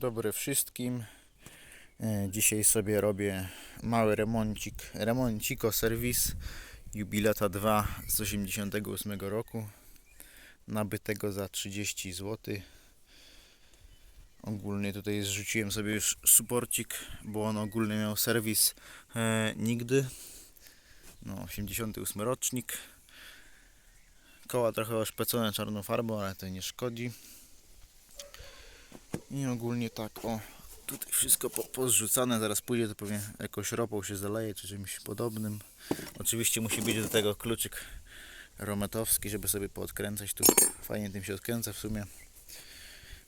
dobry wszystkim. E, Dzisiaj sobie robię mały remoncik, remonciko serwis Jubilata 2 z 88 roku nabytego za 30 zł. Ogólnie tutaj zrzuciłem sobie już suporcik, bo on ogólnie miał serwis e, nigdy. No, 88 rocznik. Koła trochę oszpecone czarną farbą, ale to nie szkodzi. I ogólnie tak, o, tutaj wszystko po, pozrzucane, zaraz pójdzie to pewnie jakoś ropą się zaleje, czy czymś podobnym. Oczywiście musi być do tego kluczyk rometowski, żeby sobie poodkręcać tu. Fajnie tym się odkręca w sumie.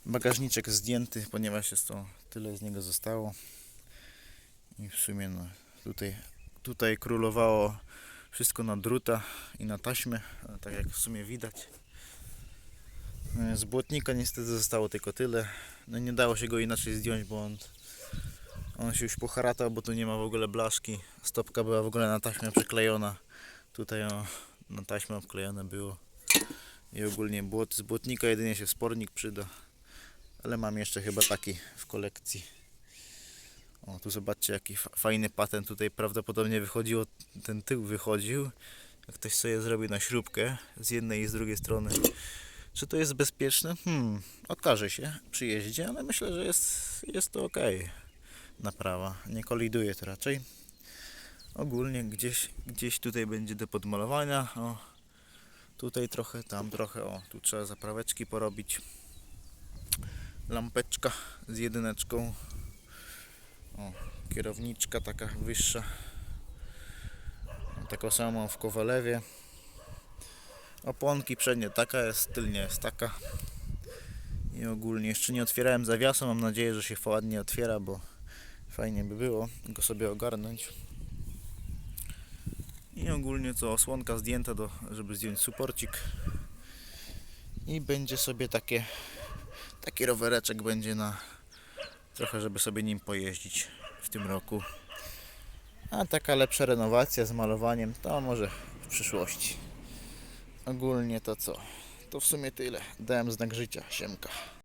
Bagażniczek zdjęty, ponieważ jest to tyle z niego zostało. I w sumie no, tutaj, tutaj królowało wszystko na druta i na taśmę, tak jak w sumie widać. E, Z błotnika niestety zostało tylko tyle. No nie dało się go inaczej zdjąć, bo on, on się już poharatał, bo tu nie ma w ogóle blaszki. Stopka była w ogóle na taśmę przyklejona. Tutaj o, na taśmę obklejone było. I ogólnie błot, z błotnika jedynie się spornik przyda. Ale mam jeszcze chyba taki w kolekcji. O, tu zobaczcie jaki fa- fajny patent tutaj prawdopodobnie wychodziło, ten tył wychodził. Jak ktoś sobie zrobił na śrubkę z jednej i z drugiej strony. Czy to jest bezpieczne? Hmm, okaże się przy jeździe, ale myślę, że jest, jest to ok. Naprawa, nie koliduje to raczej. Ogólnie gdzieś, gdzieś tutaj będzie do podmalowania. O, tutaj trochę, tam trochę. O, tu trzeba zapraweczki porobić. Lampeczka z jedyneczką. O, kierowniczka taka wyższa. Taką samą w Kowalewie. Oponki przednie taka jest, tylnie jest taka. I ogólnie jeszcze nie otwierałem zawiasu, mam nadzieję, że się ładnie otwiera, bo fajnie by było go sobie ogarnąć. I ogólnie co, osłonka zdjęta, do, żeby zdjąć suporcik. I będzie sobie takie, taki rowereczek będzie na trochę, żeby sobie nim pojeździć w tym roku. A taka lepsza renowacja z malowaniem, to może w przyszłości. Ogólnie to co? To w sumie tyle. Dałem znak życia. Siemka.